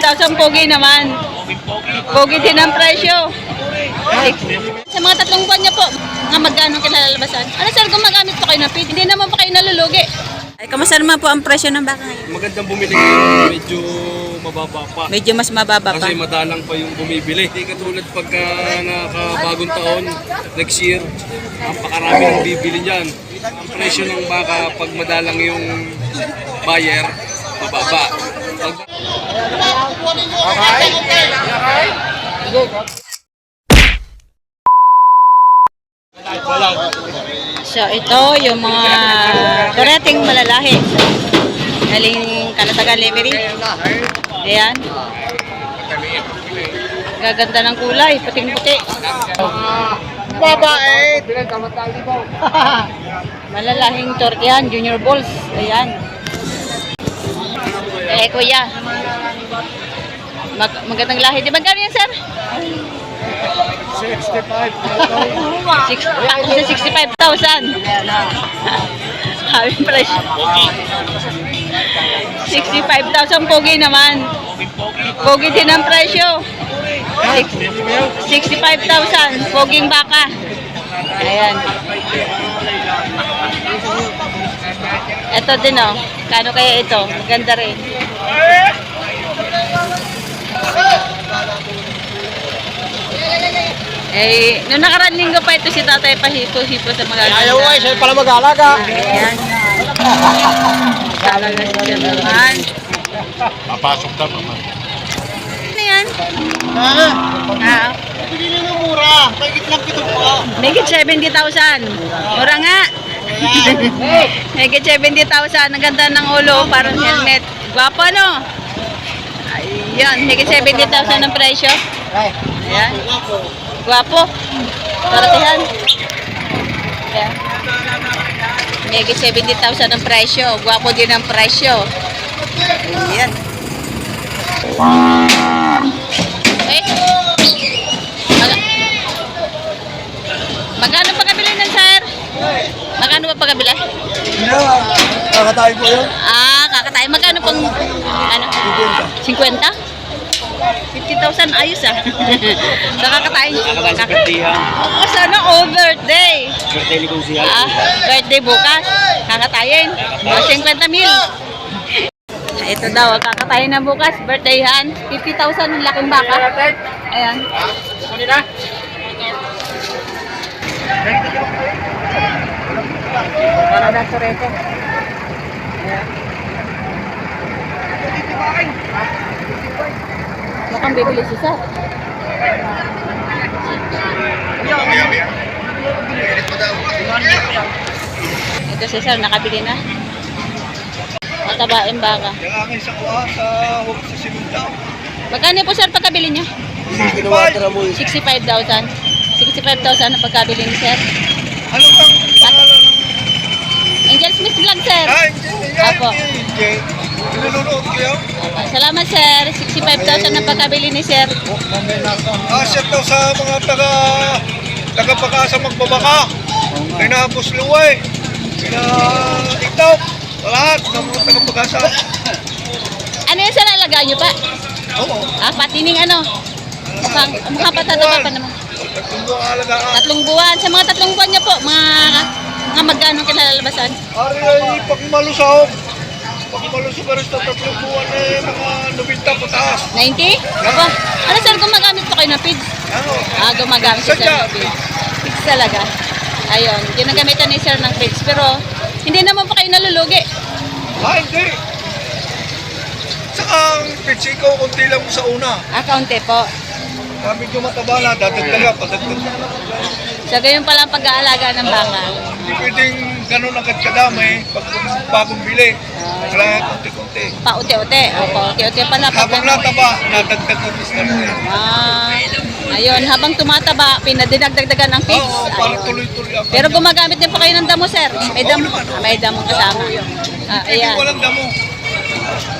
65,000 pogi naman. Pogi din ang presyo. Sa mga tatlong buwan niya po, nga magkano kinalalabasan? Ano sir, gumagamit po kayo ng feed? Hindi naman po kayo nalulugi. Ay, kamusta naman po ang presyo ng baka ngayon? Magandang bumili ngayon, medyo mababa pa. Medyo mas mababa pa. Kasi madalang pa yung bumibili. Hindi katulad pagka nakabagong taon, next year, napakarami ang bibili niyan. Ang presyo ng baka pag madalang yung buyer, mababa. Pag So ito yung mga darating malalahi. Galing Kalatagan Lemery. Ayan. Gaganda ng kulay, puting-puti. Babae! Malalahing tortihan, junior balls. Ayan. Eh, kuya. Mag magandang lahi. Di ba gano'n yan, sir? 65. Six, takbo sa 65,000. Sabi presyo. 65,000 pogi naman. Pogi din ang presyo. Six- 65,000 poging baka. Ayan. Ito din oh. Kano kaya ito? Maganda rin. Eh, noong nakaraan linggo pa ito si tatay pahipo-hipo sa mga Ayaw ay, sa'yo pala mag-alaga. Ayan. Gala na siya naman. Papasok ka pa. Ano yan? Ha? Ah, Bili na ng mura. Mahigit lang pito po. Megit 70,000. Mura nga. Megit 70,000. Ang ganda ng ulo, parang helmet. Gwapo, no? Ayan, megit 70,000 ang presyo. Ayan. Gwapo. Paratihan. Ayan. Megit 70,000 ang presyo. Gwapo din ang presyo. Ayan. Eh. Mag- Magkano pa kabili ng sir? Magkano pa pagkabili? Kakatayo po yun. Ah, kakatay. Magkano pang, ano? 50? 50,000 ayos ah. so kakatay. Kakatay sa birthday-han. Oo, sana all birthday. birthday ni Kung Sihal. Ah, birthday bukas. Kakatayin. O, 50 mil. Ito daw, kakatayin na bukas. Birthdayhan. 50,000 ang laking baka. Ayan. Para na sorete. Mukhang bibili si Sir. Ito si Sir, nakabili na. Matabain baka. Yung aking sa kuha sa huwag sa siminta. Magkano po Sir pagkabili mo 65,000. 65,000 ang pagkabili ni Sir. Ano bang pangalan ng... Angel Smith Vlog, Sir. Ah, hindi. Nanonood kayo? Salamat, Sir. 65,000 ang pagkabili ni Sir. Ah, shit daw sa mga taga... Taga-pag-asa magbabaka. Kina Bus Luway. Kina Ikaw. Lahat ng mga taga-pag-asa. Ano yung Sir alagaan niyo pa? Oo. Ah, patining ano? Mukhang, mukhang patataba pa naman. Tatlong buwang alagaan. Tatlong buwan. Sa mga tatlong buwan niya po, mga, mga magkano kinalalabasan? Ari ay pagmalusahog. Rin sa tatlong buwan eh, mga 90 pataas. 90? Aba, ano Sir, gumagamit po kayo ng feeds? Ano? Ah, gumagamit si Sir ng feeds. Feeds talaga. Ayun, ginagamitan ni Sir ng feeds. Pero, hindi naman po kayo nalulugi. Ah, hindi. Saka ang pitsi ko, kunti lang sa una. Ah, kaunti po. Ah, medyo mataba na, dadagdaga, padagdag. So, ganyan pala ang pag-aalaga ng baka. Hindi pwedeng ganun agad kadami pag bagong bili. Kailangan kunti-kunti. Pauti-uti. Opo, uti-uti pala. Pag Habang nataba, nadagdag ang discarte. Ah, ayun, habang tumataba, pinadinagdagdagan ang feeds. Oo, para Ayun. tuloy-tuloy ako. Pero gumagamit din po kayo ng damo, sir. May damo. Ah, May damo kasama. Ah, Hindi ayan. walang damo.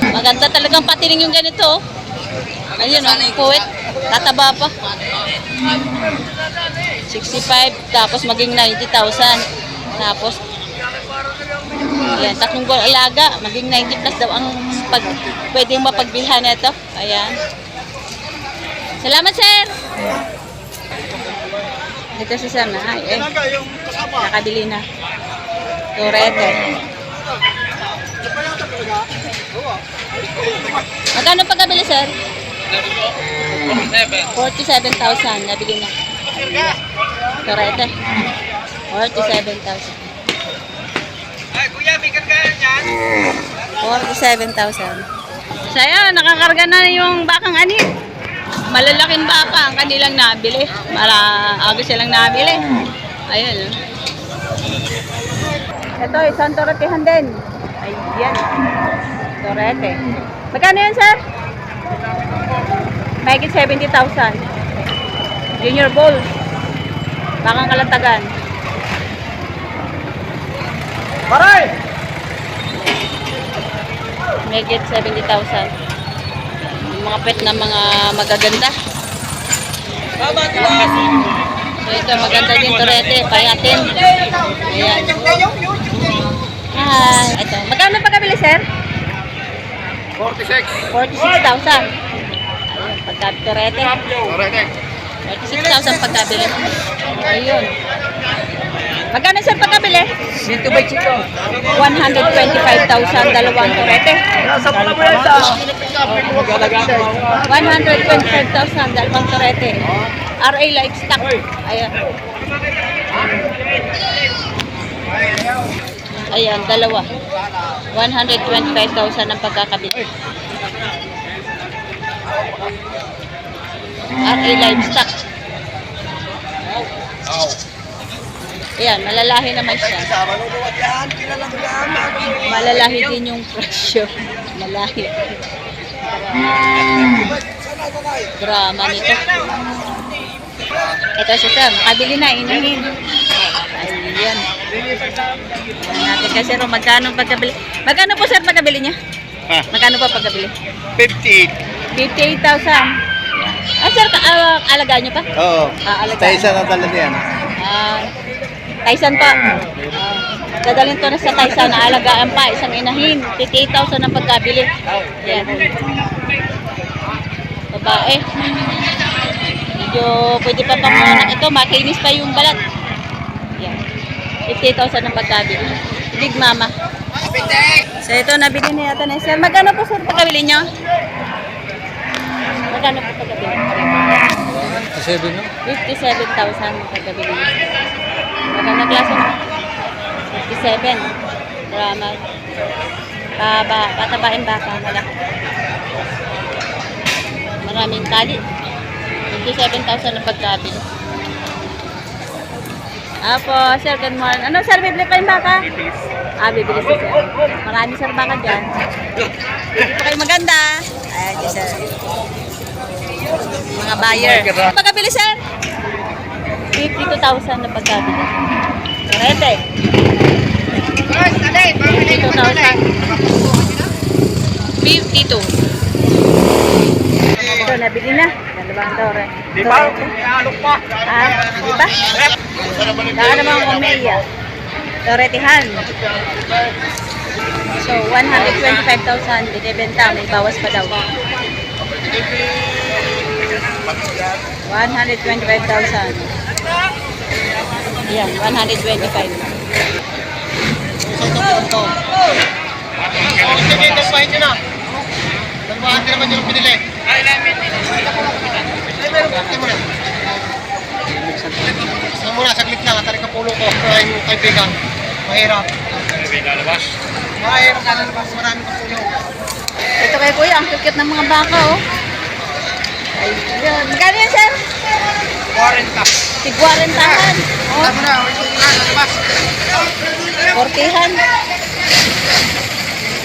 Maganda talagang patining yung ganito. Ayun, oh, puwit. Tataba pa. 65, tapos maging 90,000. Tapos, yan, tatlong buwan alaga, maging 90 plus daw ang mapag, pwedeng mapagbilhan ito. Ayan. Salamat, sir! Ito si na. Ay, eh. Nakabili na. Torete. Magkano pagkabili, sir? 47,000. Nabili na. Torete. 47,000. Ay, kuya, may kagaya niyan. 47,000. So, ayan, nakakarga na yung bakang ani. Malalaking baka ang kanilang nabili. Mara, agos silang nabili. Ayan. oh. Ito, isang toretehan din. Ayan. Torete. Magkano yan, sir? Mahigit 70,000. Junior Bulls. Bakang kalatagan. Paray! Megit 70,000. Yung mga pet na mga magaganda. So ito, maganda din Torete, payatin. Ayan. Ah, ito. Magkano pagkabili, sir? 46. 46,000. Ayun, pagka Torete. Torete. 46,000 pagkabili. Ayun. Magkano sir pagkabili? Dito ba chito? 125,000 dalawang Torete. Nasa pala mo yan sa... Magalaga mo. 125,000 dalawang Torete. RA Livestock. Ayan. Ayan, dalawa. 125,000 ang pagkakabili. RA Livestock. Ayan, malalahi naman siya. Malalahi din yung presyo. Malahi. Drama nito. Ito si Sam. Kabili na, inuhin. Ayan. Ayan natin kasi ro, magkano pagkabili. Magkano po sir pagkabili niya? Ha? Magkano po pagkabili? 58. 58,000. Ah, sir, ka, ah, alagaan niyo pa? Oo. Ah, alagaan. Sa isa na tala niyan. Ah, Tyson pa. Ah, dadalhin to na sa Tyson na alagaan pa, isang inahin. 58,000 ang pagkabili. Yan. Babae. Medyo pwede pa pang anak ito, makinis pa yung balat. Yan. 58,000 ang pagkabili. Big mama. So ito, nabili na yata na sir. Magkano po sir pagkabili nyo? Magkano po pagkabili? 57 no? 57,000 ang pagkabili niya. Maganda klase na. 57. Drama. Paba, patabain baka. Malaki. Maraming tali. 57,000 ang pagkabili. Apo, sir, good morning. Ano, sir, bibili pa yung baka? Ah, bibili si sir. Marami, sir, baka dyan. Dito kayo maganda. Ayan, yes, sir. Mga buyer. Pagkabili, sir? 52,000 na pagkabili. Karete. 52,000. 52. Ito, nabili na. Dalawang dore. Di ba? Alok pa. Ah, di ba? Saka naman umeya. Doretihan. So, 125,000 binibenta. May bawas pa daw. 125,000. Yan, 125. Sige, tampahin nyo na. Tampahan nyo naman yung pinili. Ay, namin. Ay, meron ka. Mo na. Tingnan mo na, saglit lang. Atarik ang pulo ko. Ay, kaibigan. Mahirap. May lalabas? Mahirap lalabas. Marami kang pulo. Ito kay kuya, ang cute ng mga baka, oh. Ayun. Magkano yan, sir? 40. Tigwarantahan. Oh, Tama na, ito yung lalabas. Fortihan.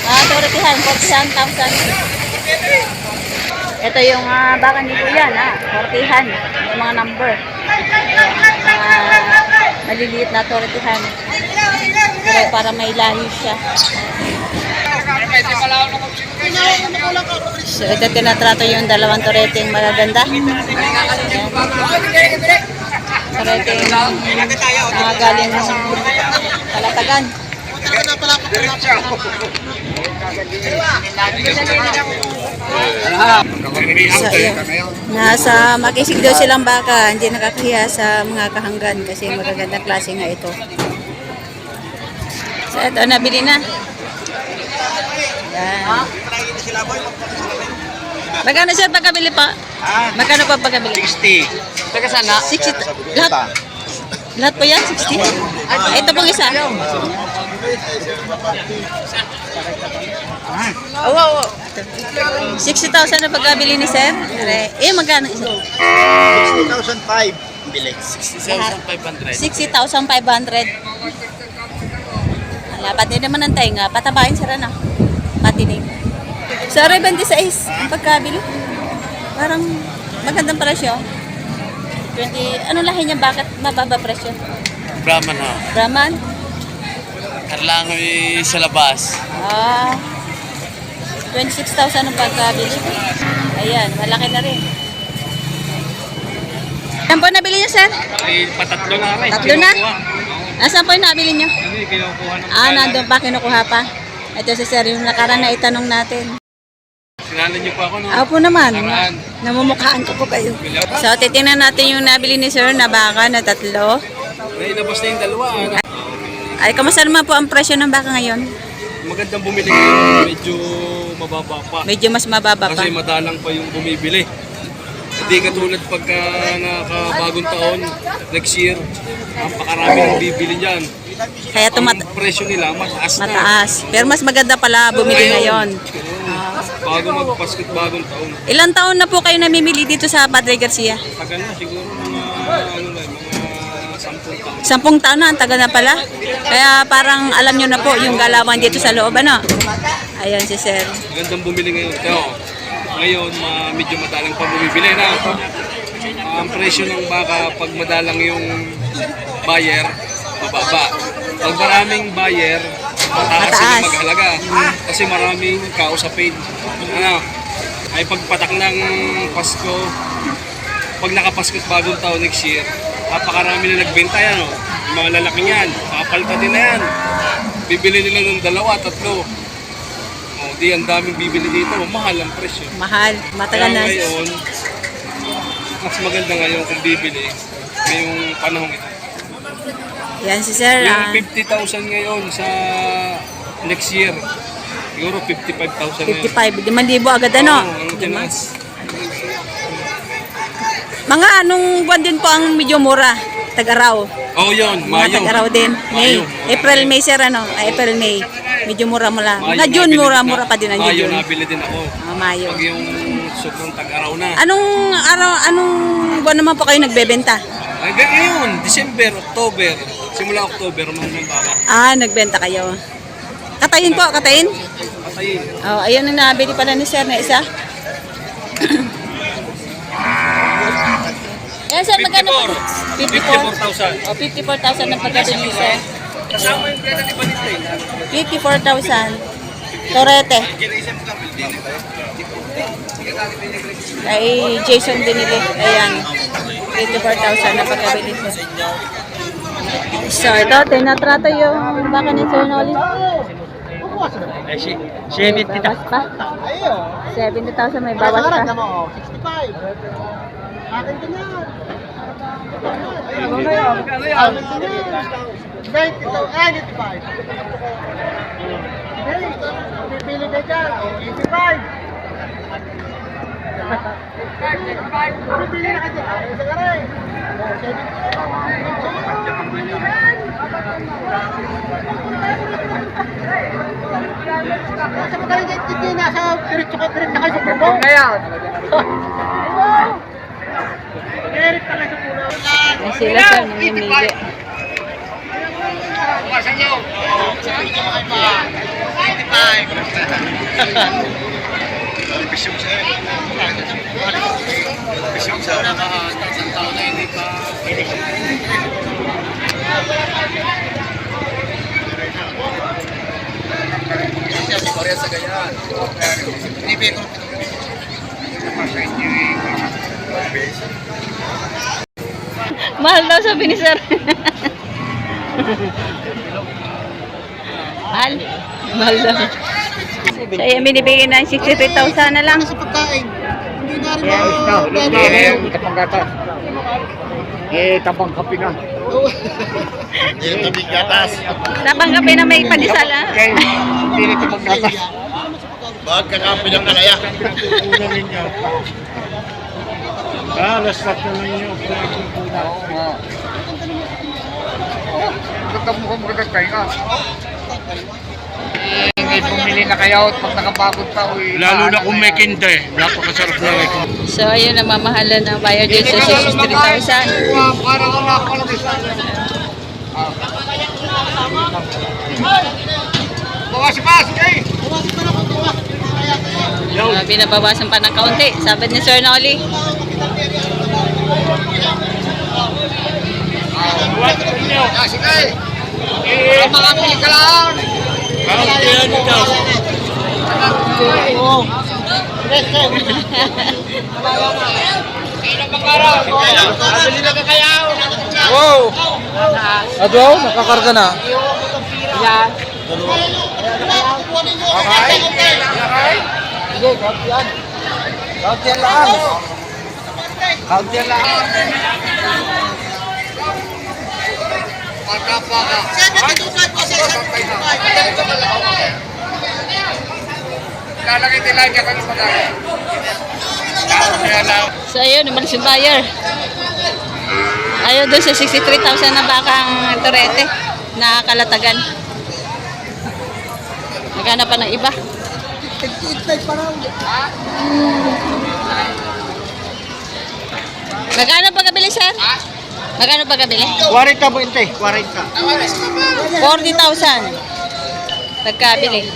Ah, Fortihan. Fortihan thousand. Ito yung ah, baka ni Kuya na. Fortihan. Yung mga number. Ah, maliliit na Fortihan. Pero para may lahi siya. So, ito tinatrato yung dalawang toreteng magaganda. Toreteng mga galing. Diretso. So. Nasa makisig daw silang baka, hindi nakakahiya sa mga kahanggan kasi magagandang klase nga ito. So, ito, nabili na. Yan. Magkano siya pagkabili pa? Magkano pa pagkabili? 60. Taga sana? 60. Lahat? Lahat po yan? 60? Ah, ito pong isa. Oo, oo. 60,000 na pagkabili ni Sir. Eh, magkano isa? 60,005 bili. 60,500. 60,500. Lapat din naman ang tenga. Patabahin sila na. Patinig. So, 26 ang pagkabili. Parang magandang presyo. 20, ano lahi niya? Bakit mababa presyo? Brahman ha. Brahman? Kailangan eh, sa labas. Ah, 26,000 ang pagkabili. Ayan, malaki na rin. Saan po nabili niyo, sir? Ay, patatlo na. Tatlo na? Nasaan po yung nabili niyo? Hindi, kinukuha ng Ah, nandun pa, kinukuha pa. Ito si sir, yung nakaraan na itanong natin. Sinalan niyo po ako, no? Ako naman, namumukhaan ko po kayo. So, titingnan natin yung nabili ni sir na baka na tatlo. May labas na yung dalawa. Ano? Ay, kamusta naman po ang presyo ng baka ngayon? Magandang bumili ngayon. Medyo mababa pa. Medyo mas mababa pa. Kasi madalang pa yung bumibili. Hindi katulad pagka nakabagong taon, next year, napakarami ng bibili dyan. Kaya tumat Ang presyo nila mataas na. mataas. Pero mas maganda pala bumili ngayon. Bago magpaskot bagong taon. Ilang taon na po kayo namimili dito sa Padre Garcia? Tagal na siguro mga ano mga sampung taon. Sampung taon na, ang tagal na pala. Kaya parang alam nyo na po yung galawan dito sa loob, ano? Ayan si Sir. Magandang bumili ngayon. Kaya ngayon, ma- medyo madalang pa bumibili na. ang presyo ng baka pag madalang yung buyer, mababa. Pag maraming buyer, mataas, Mataas. maghalaga. Kasi maraming kausapin. Ano, ay pagpatak ng Pasko, pag nakapaskot bagong taon next year, napakarami na nagbenta yan. Oh. Yung mga lalaki yan, kapalta din na yan. Bibili nila ng dalawa, tatlo. Di ang daming bibili dito, mahal ang presyo. Mahal. Matagal na. ngayon, mas maganda ngayon kung bibili ngayong panahon ito. Yan si Sir. ah, Yung 50,000 ngayon sa next year, siguro 55,000 ngayon. 55. 5,000 agad ano? Oo, ang tinaas. Mga anong buwan din po ang medyo mura? Tag-araw. Oh, yun, Mga Mayo. tag-araw din. May. Mayo. April, May, Sir, ano? Ay, April, May. Medyo mura mula. Mayo Mga June, nabili- mura, mura pa din ang Mayo June. nabili din ako. Ah, Mayo. Pag yung sobrang tag-araw na. Anong araw, anong buwan naman po kayo nagbebenta? Hanggang ngayon, December, October. Simula October, mga baka. Ah, nagbenta kayo. Katayin po, katayin. Patayin. Oh, ayun ang nabili pala ni Sir na isa. Yan, Sir, magkano po? 54. 54,000. O, 54,000 ang pagkabili ni Sir. Kasama yung pera ni Balito eh. 54,000. Torete. Kay Jason binili. Ayan. 54,000 na pagkabili ko. So, ito, tinatrato yung baka ni Sir Nolly. Eh, si, si Edith kita. Bawas pa. 70,000 may bawas pa. Pipili ka dyan, 85. Pipili na ka dyan, isa ka rin. Nasa magaling ka hindi nasa diretso ka diretso kayo sa puno. Ngayon. Diretso ka sa puno. Sila sir, namimili. Bukasan nyo. Ko kayo pa. 85. Bisyong sa Bisyong sa ganyan. Hindi ko. Mahal daw sabi ni sir. Mahal. Mahal daw. So, ayan, binibigyan ng 63,000 na lang. Ayan. Eh, tapang gata. Eh, tapang kape na. Napanggapin na may pandesal, ha? Okay, hindi na tapang gata. Bakit kakampi ng kalaya? Kukunan ninyo. Ah, last na ninyo. Ganda mo kung maganda kayo nga. Eh, may bumili na kayo at pag nakabagod pa, uy. Lalo na kung may kinte, napakasarap na rin. So, ayun, namamahalan ng buyer dito sa 63,000. Para ka na ako lang isa. Bawas si Pas, okay? Uh, binabawasan pa ng kaunti. Sabi ni Sir Nolly. Ah, sige. Eh, mga pili ka lang. Wow! Ado, nakakarga na. Kaunti lang. Kaunti lang. Pagkapaka. Lalagay nila niya kami madami. Kaya lang. So, ayun, umalis yung buyer. Ayaw doon sa 63,000 na bakang torete na kalatagan. Naghanap pa ng iba. Magkano pa kabili, sir? Magkano pa kabili? 40 po inte, 40. 40,000. Pagkabili.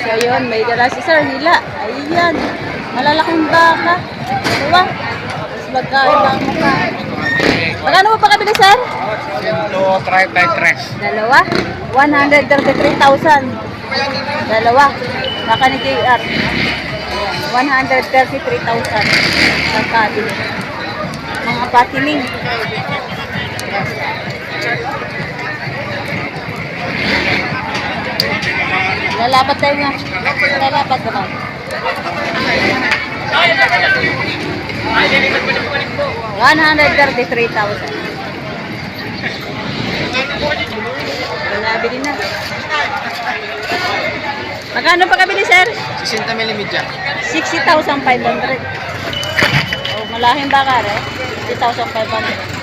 So yun, may dala si Sir Hila. Ayan. Malalaking baka. Diba? Mas magkaiba ang mukha. Magkano mo pa kabili, Sir? 133. Dalawa. 133,000. Dalawa. Baka ni JR. 133,000. Pagkabili. Mga patining. Lalapat tayo nga. Lalapat ka ba? Hundred thirty-three thousand. Nabili na. Magkano pa kabili, sir? 60 mm. 60,500. Oh, malahing baka rin. 60,500.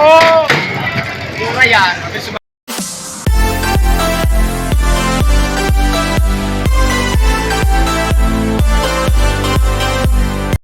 Oh! Mura yan.